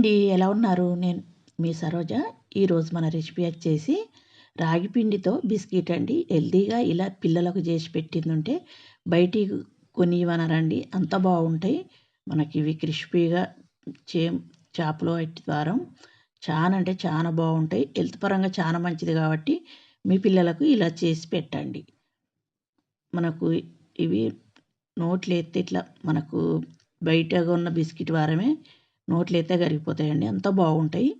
అండి ఎలా ఉన్నారు? నేను మీ సరోజ. ఈరోజు మన రెసిపీ వచ్చేసి రాగి పిండితో బిస్కెట్ అండి. హెల్తీగా ఇలా పిల్లలకు చేసి పెట్టింది ఉంటే బయటికి కొనివనరండి అంత బాగుంటాయి. మనకి ఇవి క్రిస్పీగా చే చేపలో ద్వారం. చాలా అంటే చాలా బాగుంటాయి. హెల్త్ పరంగా చాలా మంచిది కాబట్టి మీ పిల్లలకు ఇలా చేసి పెట్టండి. మనకు ఇవి నోట్లు ఎత్తే ఇట్లా మనకు బయటగా ఉన్న బిస్కెట్ వారమే నోట్లయితే కరిగిపోతాయండి. అంత బాగుంటాయి.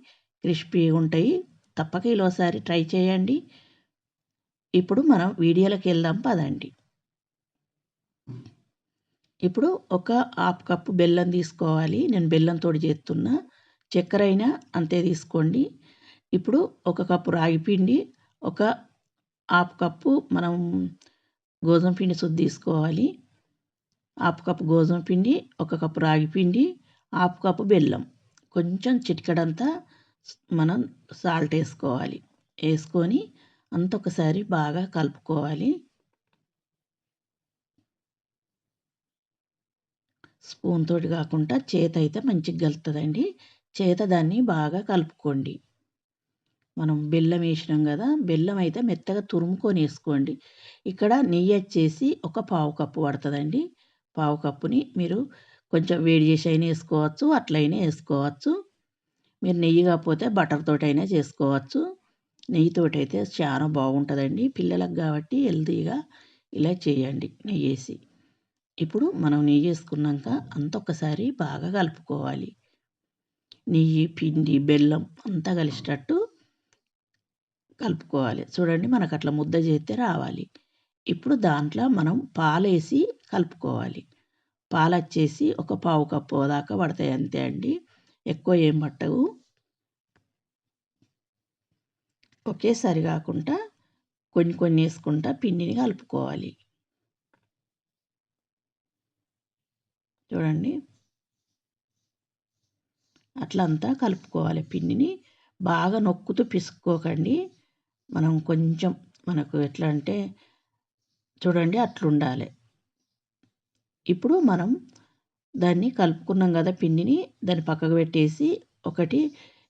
క్రిస్పీగా ఉంటాయి. తప్పక ఈలోసారి ట్రై చేయండి. ఇప్పుడు మనం వీడియోలోకి వెళ్దాం. పదండి. ఇప్పుడు ఒక హాఫ్ కప్పు బెల్లం తీసుకోవాలి. నేను బెల్లంతో చేస్తున్నా. చక్కెర అయినా అంతే తీసుకోండి. ఇప్పుడు ఒక కప్పు రాగి పిండి ఒక హాఫ్ కప్పు మనం గోధుమ పిండి శుద్ధి తీసుకోవాలి. హాఫ్ కప్పు గోధుమ పిండి ఒక కప్పు రాగి పిండి హాఫ్ కప్పు బెల్లం. కొంచెం చిటికడంతా మనం సాల్ట్ వేసుకోవాలి. వేసుకొని అంత ఒకసారి బాగా కలుపుకోవాలి. స్పూన్ తోటి కాకుండా చేత అయితే మంచిగా కలుతుందండి చేత దాన్ని బాగా కలుపుకోండి. మనం బెల్లం వేసినాం కదా బెల్లం అయితే మెత్తగా తురుముకొని వేసుకోండి. ఇక్కడ నెయ్యి వచ్చేసి ఒక పావు కప్పు పడుతుందండి. పావు కప్పుని మీరు కొంచెం వేడి చేసి అయినా వేసుకోవచ్చు అట్లయినా వేసుకోవచ్చు. మీరు నెయ్యి కాకపోతే బటర్తో అయినా చేసుకోవచ్చు. నెయ్యితోటి అయితే చాలా బాగుంటుందండి. పిల్లలకు కాబట్టి హెల్తీగా ఇలా చేయండి నెయ్యి వేసి. ఇప్పుడు మనం నెయ్యి వేసుకున్నాక అంత ఒకసారి బాగా కలుపుకోవాలి. నెయ్యి పిండి బెల్లం అంతా కలిసేటట్టు కలుపుకోవాలి. చూడండి మనకు అట్లా ముద్ద చేస్తే రావాలి. ఇప్పుడు దాంట్లో మనం పాలేసి కలుపుకోవాలి. పాలు వచ్చేసి ఒక పావు కప్పు దాకా పడతాయి అంతే అండి. ఎక్కువ ఏం పట్టవు. ఒకేసారి కాకుండా కొన్ని కొన్ని వేసుకుంటా పిండిని కలుపుకోవాలి. చూడండి. అట్లా అంతా కలుపుకోవాలి పిండిని. బాగా నొక్కుతూ పిసుక్కోకండి. మనం కొంచెం మనకు ఎట్లా అంటే చూడండి అట్లుండాలి. ఇప్పుడు మనం దాన్ని కలుపుకున్నాం కదా పిండిని దాన్ని పక్కకు పెట్టేసి ఒకటి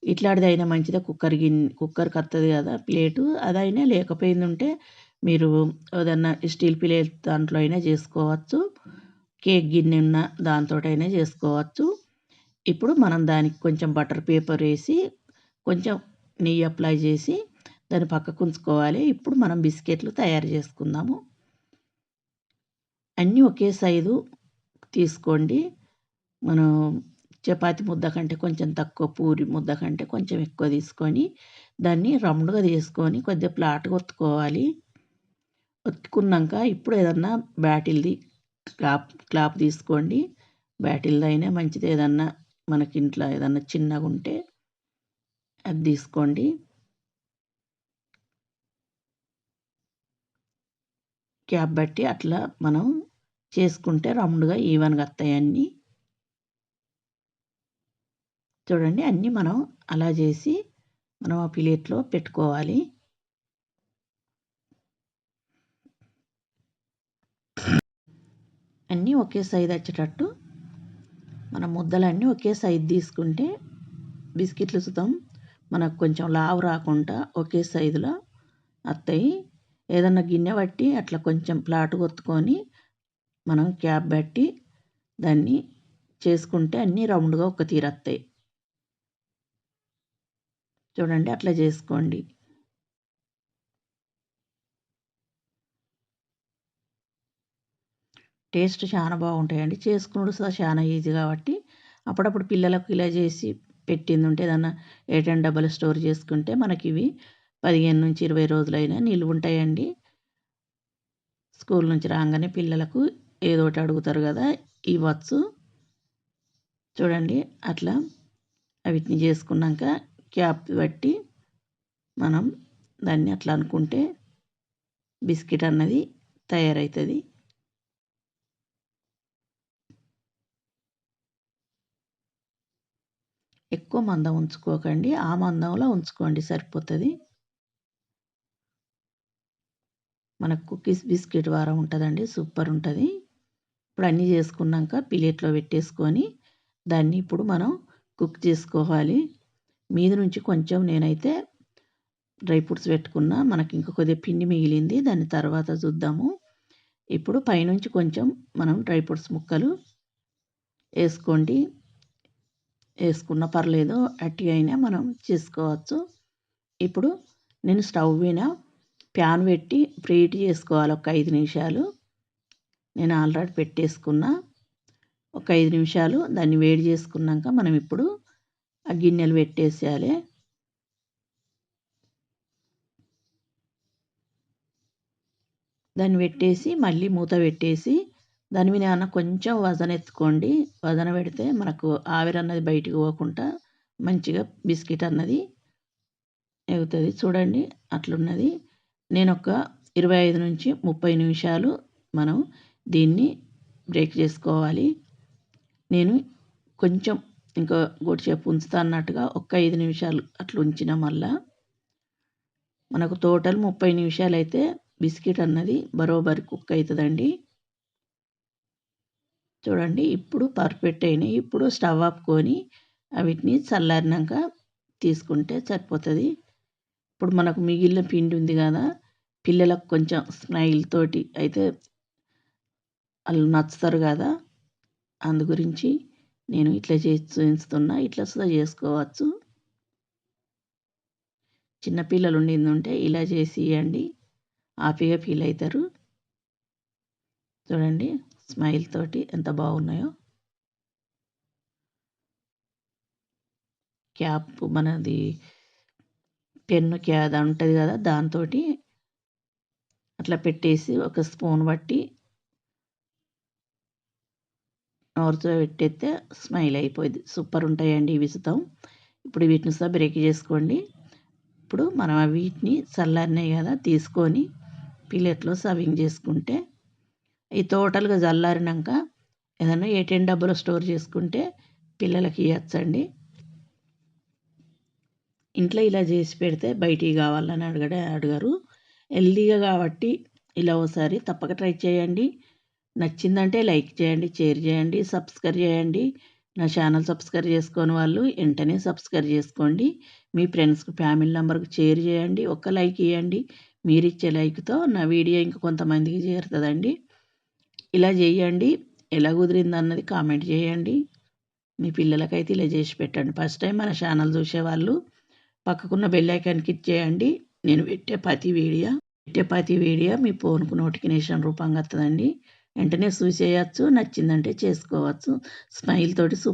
ఇట్లాంటిదైనా మంచిదే? కుక్కర్ గిన్నె కుక్కర్కి వస్తుంది కదా ప్లేటు అదైనా లేకపోయింది ఉంటే మీరు ఏదన్నా స్టీల్ ప్లేట్ దాంట్లో అయినా చేసుకోవచ్చు. కేక్ గిన్నె ఉన్న దాంతో అయినా చేసుకోవచ్చు. ఇప్పుడు మనం దానికి కొంచెం బటర్ పేపర్ వేసి కొంచెం నెయ్యి అప్లై చేసి దాన్ని పక్కకు ఉంచుకోవాలి. ఇప్పుడు మనం బిస్కెట్లు తయారు చేసుకుందాము. అన్నీ ఒకే సైజు తీసుకోండి. మనం చపాతి ముద్ద కంటే కొంచెం తక్కువ పూరి ముద్ద కంటే కొంచెం ఎక్కువ తీసుకొని దాన్ని రౌండ్గా తీసుకొని కొద్దిగా ఫ్లాట్గా ఒత్తుకోవాలి ఒత్తుకున్నాక ఇప్పుడు ఏదన్నా బ్యాటిల్ది క్లాప్ క్లాప్ తీసుకోండి. బ్యాటిల్ది అయినా మంచిది ఏదన్నా మనకి ఇంట్లో ఏదన్నా చిన్నగా ఉంటే అది తీసుకోండి. క్యాప్ బట్టి అట్లా మనం చేసుకుంటే రౌండ్గా ఈవెన్గా వస్తాయి అన్నీ. చూడండి అన్నీ మనం అలా చేసి మనం ఆ ప్లేట్లో పెట్టుకోవాలి. అన్నీ ఒకే సైజు వచ్చేటట్టు మన ముద్దలన్నీ ఒకే సైజు తీసుకుంటే బిస్కెట్లు సుతం మనకు కొంచెం లావు రాకుండా ఒకే సైజులో వస్తాయి ఏదన్నా గిన్నె పట్టి అట్లా కొంచెం ప్లాట్ కొత్తుకొని మనం క్యాప్ పెట్టి దాన్ని చేసుకుంటే అన్నీ రౌండ్గా ఒక తీరత్తాయి చూడండి అట్లా చేసుకోండి. టేస్ట్ చాలా బాగుంటాయండి. చేసుకున్నాడు చాలా ఈజీ కాబట్టి అప్పుడప్పుడు పిల్లలకు ఇలా చేసి పెట్టింది ఉంటే ఏదన్నా ఎయిటెన్ డబల్ స్టోర్ చేసుకుంటే మనకి ఇవి పదిహేను నుంచి ఇరవై రోజులైనా నిలువ ఉంటాయండి. స్కూల్ నుంచి రాగానే పిల్లలకు ఏదో ఒకటి అడుగుతారు కదా ఇవ్వచ్చు చూడండి అట్లా వీటిని చేసుకున్నాక క్యాప్ బట్టి మనం దాన్ని అట్లా అనుకుంటే బిస్కెట్ అన్నది తయారవుతుంది ఎక్కువ మందం ఉంచుకోకండి. ఆ మందంలో ఉంచుకోండి సరిపోతుంది. మనకు కుకీస్ బిస్కెట్ వారం ఉంటుందండి సూపర్ ఉంటుంది. ఇప్పుడు అన్నీ చేసుకున్నాక ప్లేట్లో పెట్టేసుకొని దాన్ని ఇప్పుడు మనం కుక్ చేసుకోవాలి. మీద నుంచి కొంచెం నేనైతే డ్రై ఫ్రూట్స్ పెట్టుకున్నా. మనకి ఇంకా కొద్దిగా పిండి మిగిలింది. దాని తర్వాత చూద్దాము. ఇప్పుడు పైనుంచి కొంచెం మనం డ్రై ఫ్రూట్స్ ముక్కలు వేసుకోండి. వేసుకున్న పర్లేదు అట్టి అయినా మనం చేసుకోవచ్చు. ఇప్పుడు నేను స్టవ్ మీద ప్యాన్ పెట్టి ప్రీట్ చేసుకోవాలి. ఒక ఐదు నిమిషాలు. నేను ఆల్రెడీ పెట్టేసుకున్న ఒక ఐదు నిమిషాలు దాన్ని వేడి చేసుకున్నాక మనం ఇప్పుడు ఆ గిన్నెలు పెట్టేసేయాలి. దాన్ని పెట్టేసి మళ్ళీ మూత పెట్టేసి దాని మీద ఏమన్నా కొంచెం వజన ఎత్తుకోండి. వజన పెడితే మనకు ఆవిరి అన్నది బయటికి పోకుండా మంచిగా బిస్కెట్ అన్నది ఎగుతుంది. చూడండి అట్లున్నది. నేను ఒక ఇరవై ఐదు నుంచి ముప్పై నిమిషాలు మనం దీన్ని బ్రేక్ చేసుకోవాలి. నేను కొంచెం ఇంకా గొడిసేపు ఉంచుతా అన్నట్టుగా ఒక ఐదు నిమిషాలు అట్లా ఉంచిన మళ్ళా. మనకు టోటల్ ముప్పై నిమిషాలు అయితే బిస్కెట్ అన్నది బరోబరి కుక్ అవుతుందండి చూడండి ఇప్పుడు పర్ఫెక్ట్ అయినాయి. ఇప్పుడు స్టవ్ ఆపుకొని వీటిని చల్లారినాక తీసుకుంటే సరిపోతుంది. ఇప్పుడు మనకు మిగిలిన పిండి ఉంది కదా పిల్లలకు కొంచెం స్మైల్ తోటి అయితే వాళ్ళు నచ్చుతారు కదా? అందు గురించి నేను ఇట్లా చేసి చూపిస్తున్నా ఇట్లా సుధా చేసుకోవచ్చు. చిన్నపిల్లలు ఉండింది ఇలా చేసి ఇవ్వండి హ్యాపీగా ఫీల్ అవుతారు చూడండి స్మైల్ తోటి ఎంత బాగున్నాయో. క్యాప్ మనది పెన్ను క్యా ఉంటుంది కదా దాంతో అట్లా పెట్టేసి ఒక స్పూన్ బట్టి నోరుతో పెట్టేస్తే స్మైల్ అయిపోయింది. సూపర్ ఉంటాయండి విసుతాం ఇప్పుడు వీటిని సహా బ్రేక్ చేసుకోండి. ఇప్పుడు మనం వీటిని చల్లారినాయి కదా తీసుకొని పిల్లెట్లో సర్వింగ్ చేసుకుంటే ఈ టోటల్గా చల్లారినాక ఏదైనా ఏటీఎం డబ్బులు స్టోర్ చేసుకుంటే పిల్లలకి ఇవ్వచ్చండి ఇంట్లో ఇలా చేసి పెడితే బయటికి కావాలని అడగడే అడిగారు. హెల్దీగా కాబట్టి ఇలా ఒకసారి తప్పక ట్రై చేయండి. నచ్చిందంటే లైక్ చేయండి షేర్ చేయండి సబ్స్క్రైబ్ చేయండి. నా ఛానల్ సబ్స్క్రైబ్ చేసుకోని వాళ్ళు వెంటనే సబ్స్క్రైబ్ చేసుకోండి. మీ ఫ్రెండ్స్కి ఫ్యామిలీ నెంబర్కి షేర్ చేయండి ఒక్క లైక్ ఇవ్వండి. మీరు ఇచ్చే లైక్తో నా వీడియో ఇంకా కొంతమందికి చేరుతుందండి. ఇలా చేయండి. ఎలా కుదిరింది అన్నది కామెంట్ చేయండి. మీ పిల్లలకైతే ఇలా చేసి పెట్టండి. ఫస్ట్ టైం మన ఛానల్ చూసేవాళ్ళు పక్కకున్న బెల్ ఐకాన్ క్లిక్ చేయండి. నేను పెట్టే ప్రతి వీడియో పెట్టే ప్రతి వీడియో మీ ఫోన్కు నోటిఫికేషన్ రూపంగా వస్తుందండి. వెంటనే చూసేయచ్చు నచ్చిందంటే చేసుకోవచ్చు. స్మైల్ తోటి సూప్